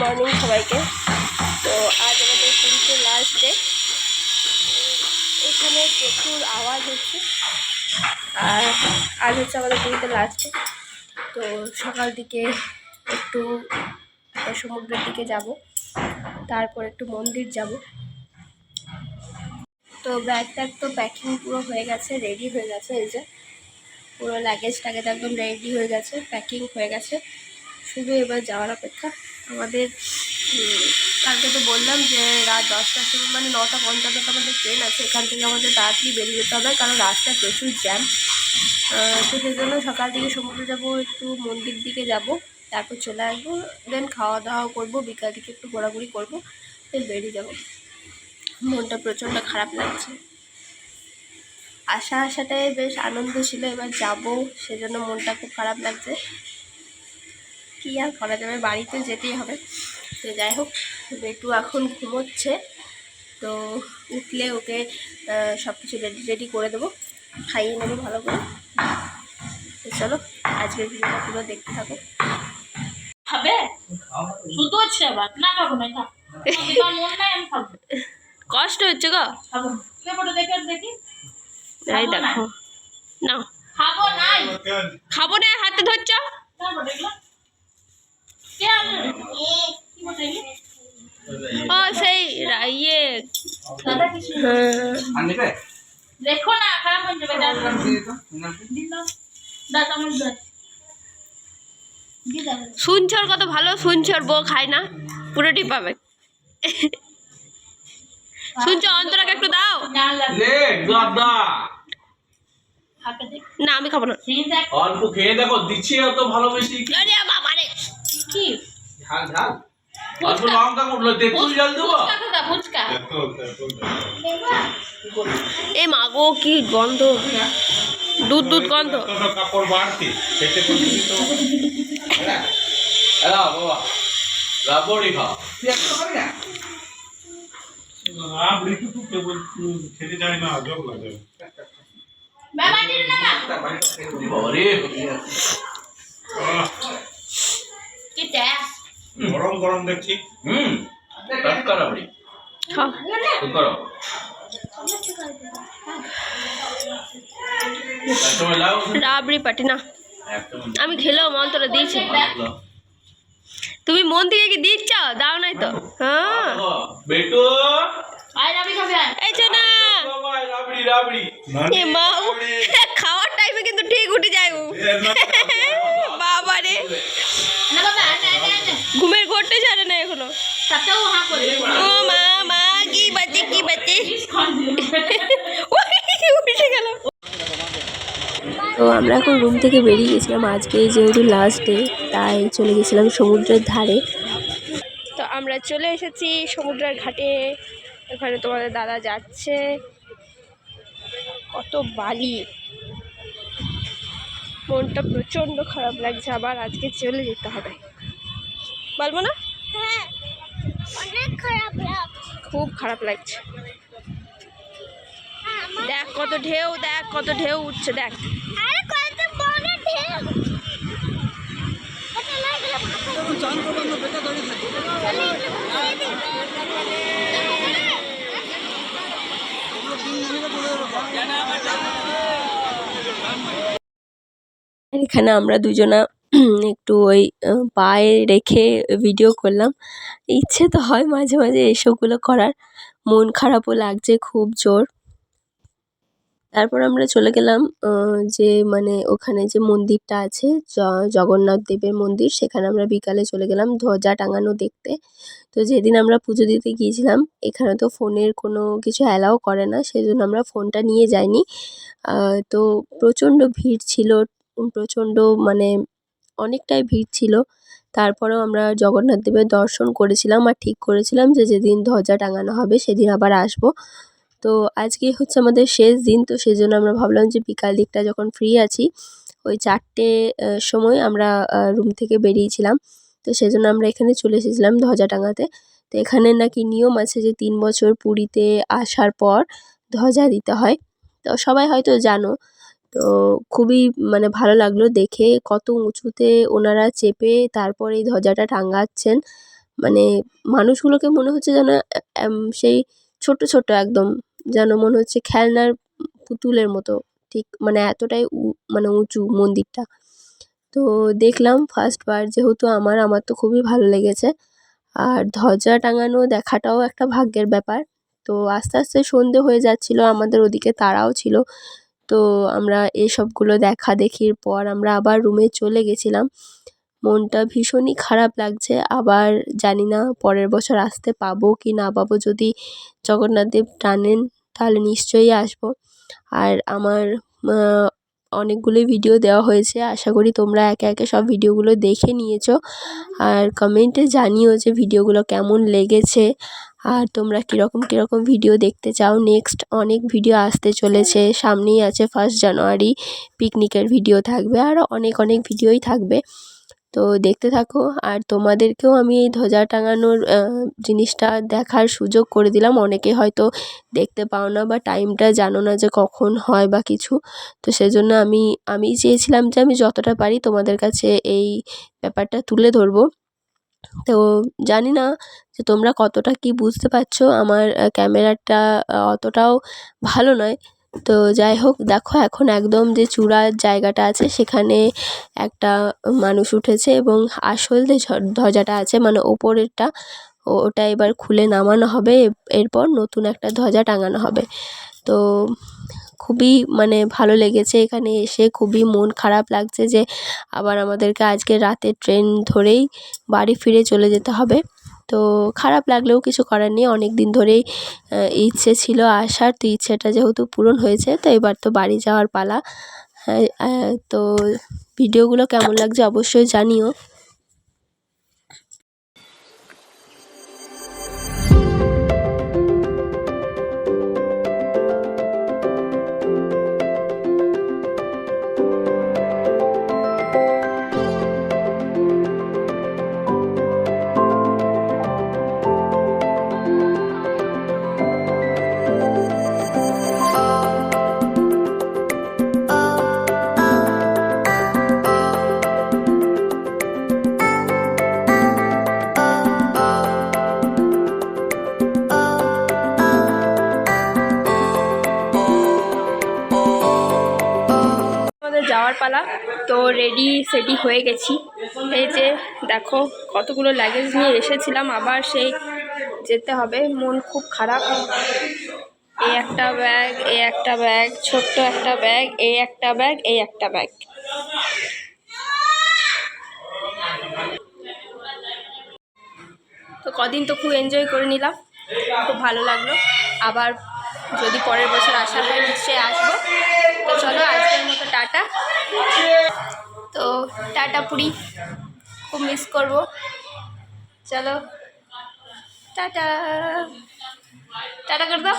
Morning সবাইকে। তো আজ আমাদের পুরীতে লাস্ট ডে এখানে প্রচুর আওয়াজ হচ্ছে। আর আজ হচ্ছে আমাদের পুরীতে লাস্ট ডে তো সকাল দিকে একটু সমুদ্রের দিকে যাব। তারপর একটু মন্দির যাব। তো ব্যাগ ট্যাগ তো প্যাকিং পুরো হয়ে গেছে রেডি হয়ে গেছে এই যে। পুরো লাগেজ ট্যাগেজ একদম রেডি হয়ে গেছে প্যাকিং হয়ে গেছে। শুধু এবার যাওয়ার অপেক্ষা। আমাদের কালকে তো বললাম যে রাত দশটার সময় মানে নটা পঞ্চান্নটা আমাদের ট্রেন আছে, এখান থেকে আমাদের তাড়াতাড়ি বেরিয়ে যেতে হবে, কারণ রাস্তায় প্রচুর জ্যাম তো সেই জন্য সকাল থেকে সমুদ্রে যাব, একটু মন্দির দিকে যাব, তারপর চলে আসব দেন খাওয়া দাওয়া করব, বিকাল দিকে একটু ঘোরাঘুরি করব দেন বেরিয়ে যাব। মনটা প্রচণ্ড খারাপ লাগছে। আসা আসাটাই বেশ আনন্দ ছিল, এবার যাব, সেজন্য মনটা খুব খারাপ লাগছে। কী আর করা যাবে? বাড়িতে যেতেই হবে। তো যাই হোক বেটু এখন ঘুমোচ্ছে। তো উঠলে ওকে সব কিছু রেডি রেডি করে দেবো। খাইয়ে নেব ভালো করে। তো চলো আজকের ভিডিওটা পুরো দেখতে থাকো। খাবে? শুধু হচ্ছে আবার। না খাব না খা মন নাই আমি খাব। কষ্ট হচ্ছে গো। না। দেখে খাব না। দেখো। না। খাব নাই। খাব না হাতে ধরছ। ও সেই ইয়ে। দাদা কিছু দেখো না খারাপ হয়ে যাবে শুনছর কত ভালো শুনছর বউ খায় না পুরোটি পাবে। শুনছ অন্তরাকে একটু দাও। না আমি খাব না। অল্প খেয়ে দেখো দিচ্ছি এত ভালোবেসি। আরে বাবা কি? ঝাল ঝাল। অল্প লঙ্কা উঠল তেঁতুল জল দেবো? ফুচকা ফুচকা এ মা গো কি গন্ধ। দুধ দুধ গন্ধ। কাপড় বাড়তি খেতে করবি তো। এলা বাবা রাবড়ি খাও। আপনি তো কেবল খেতে জানি না জব লাগে। বাবা দিন না বাবা রে। আহ, কি ট্যাস গরম গরম দেখছি। হুম টাটকা রাবড়ি। খাও তো করো রাবড়ি পাটি না। আমি খেলেও মন্তরা দিয়েছি। তুমি মন থেকে কি দিচ্ছ? দাও নাই তো। হ্যাঁ। বেটু। আয় রাবি খাবে আয় এই যে না। বাবা রাবড়ি রাবড়ি। এ মা ও, খাওয়ার টাইমে কিন্তু ঠিক উঠে যায় ও। বাবা রে না বাবা আয় না আয় না ঘুমের ঘরটা ছাড়ে না এখনও। ও মা মা কি বাচ্চে কি বাচ্চে খান উঠে গেল তো আমরা এখন রুম থেকে বেরিয়ে গেছিলাম। আজকে যেহেতু লাস্ট ডে তাই চলে গেছিলাম সমুদ্রের ধারে। তো আমরা চলে এসেছি সমুদ্রের ঘাটে। এখানে তোমাদের দাদা যাচ্ছে। কত বালি। মনটা প্রচণ্ড খারাপ লাগছে আবার আজকে চলে যেতে হবে। বলব না? হ্যাঁ অনেক খারাপ লাগছে। খুব খারাপ লাগছে। দেখ কত ঢেউ দেখ কত ঢেউ উঠছে দেখ। আরে এখানে আমরা দুজনা একটু ওই পায়ে রেখে ভিডিও করলাম। ইচ্ছে তো হয় মাঝে মাঝে এসবগুলো করার। মন খারাপও লাগছে, খুব জোর। তারপর আমরা চলে গেলাম যে মানে ওখানে যে মন্দিরটা আছে জগন্নাথ দেবের মন্দির, সেখানে আমরা বিকালে চলে গেলাম ধ্বজা টাঙানো দেখতে। তো যেদিন আমরা পুজো দিতে গিয়েছিলাম, এখানে তো ফোনের কোনো কিছু অ্যালাও করে না সেই জন্য আমরা ফোনটা নিয়ে যাইনি। তো প্রচণ্ড ভিড় ছিল প্রচণ্ড মানে অনেকটাই ভিড় ছিল। তারপরেও আমরা জগন্নাথ দেবের দর্শন করেছিলাম আর ঠিক করেছিলাম যে যেদিন ধ্বজা টাঙানো হবে সেদিন আবার আসব। তো আজকে হচ্ছে আমাদের শেষ দিন, তো সেই জন্য আমরা ভাবলাম যে বিকাল দিকটা যখন ফ্রি আছি, ওই চারটে সময় আমরা রুম থেকে বেরিয়েছিলাম। তো সেজন্য আমরা এখানে চলে এসেছিলাম ধ্বজা টাঙাতে। তো এখানে নাকি নিয়ম আছে যে তিন বছর পুরীতে আসার পর ধ্বজা দিতে হয়। তো সবাই হয়তো জানো তো খুবই মানে ভালো লাগল দেখে। কত উঁচুতে ওনারা চেপে তারপর এই ধ্বজাটা টাঙাচ্ছেন। মানে মানুষগুলোকে মনে হচ্ছে যেন সেই ছোট ছোট একদম যেন মনে হচ্ছে খেলনার পুতুলের মতো। ঠিক মানে এতটাই মানে উঁচু মন্দিরটা। তো দেখলাম ফার্স্ট বার যেহেতু আমার আমার তো খুবই ভালো লেগেছে। আর ধ্বজা টাঙানো দেখাটাও একটা ভাগ্যের ব্যাপার। তো আস্তে আস্তে সন্ধে হয়ে যাচ্ছিল, আমাদের ওদিকে তারাও ছিল। তো আমরা এসবগুলো দেখা দেখির পর আমরা আবার রুমে চলে গেছিলাম। মনটা ভীষণই খারাপ লাগছে। আবার জানি না পরের বছর আসতে পাবো কি না পাবো। যদি জগন্নাথদেব টানেন, তাহলে নিশ্চয়ই আসব। আর আমার অনেকগুলোই ভিডিও দেওয়া হয়েছে। আশা করি তোমরা একে একে সব ভিডিওগুলো দেখে নিয়েছো। আর কমেন্টে জানিও যে ভিডিওগুলো কেমন লেগেছে। আর তোমরা কীরকম কীরকম ভিডিও দেখতে চাও? নেক্সট অনেক ভিডিও আসতে চলেছে। সামনেই আছে ফার্স্ট জানুয়ারি পিকনিকের ভিডিও থাকবে। আরও অনেক অনেক ভিডিওই থাকবে। তো দেখতে থাকো। আর তোমাদেরকেও আমি এই ধ্বজা টাঙানোর জিনিসটা দেখার সুযোগ করে দিলাম। অনেকে হয়তো দেখতে পাও না বা টাইমটা জানো না যে কখন হয় বা কিছু। তো সেজন্য আমি আমি চেয়েছিলাম যে আমি যতটা পারি তোমাদের কাছে এই ব্যাপারটা তুলে ধরবো। তো জানি না যে তোমরা কতটা কি বুঝতে পারছ, আমার ক্যামেরাটা অতটাও ভালো নয়। তো যাই হোক, দেখো এখন একদম যে চূড়ার জায়গাটা আছে, সেখানে একটা মানুষ উঠেছে এবং আসল যে ধ্বজাটা আছে মানে ওপরেরটা ওটা এবার খুলে নামানো হবে। এরপর নতুন একটা ধ্বজা টাঙানো হবে। তো খুবই মানে ভালো লেগেছে এখানে এসে। খুবই মন খারাপ লাগছে যে আবার আমাদেরকে আজকে রাতে ট্রেন ধরেই বাড়ি ফিরে চলে যেতে হবে। তো খারাপ লাগলেও কিছু করার নেই। অনেক দিন ধরেই ইচ্ছে ছিল আসার। তো ইচ্ছেটা যেহেতু পূরণ হয়েছে তো এবার তো বাড়ি যাওয়ার পালা। হ্যাঁ, তো ভিডিওগুলো কেমন লাগছে অবশ্যই জানিও। যাওয়ার পালা। তো রেডি সেডি হয়ে গেছি। এই যে দেখো, কতগুলো লাগেজ নিয়ে এসেছিলাম। আবার সেই যেতে হবে। মন খুব খারাপ। এই একটা ব্যাগ এই একটা ব্যাগ ছোট্ট একটা ব্যাগ এই একটা ব্যাগ এই একটা ব্যাগ তো কদিন তো খুব এনজয় করে নিলাম। খুব ভালো লাগল। আবার যদি পরের বছর আসা হয়, নিশ্চয়ই আসব। তো চলো টাটা পুরি। খুব মিস করব। চলো। টাটা। টাটা করে দাও।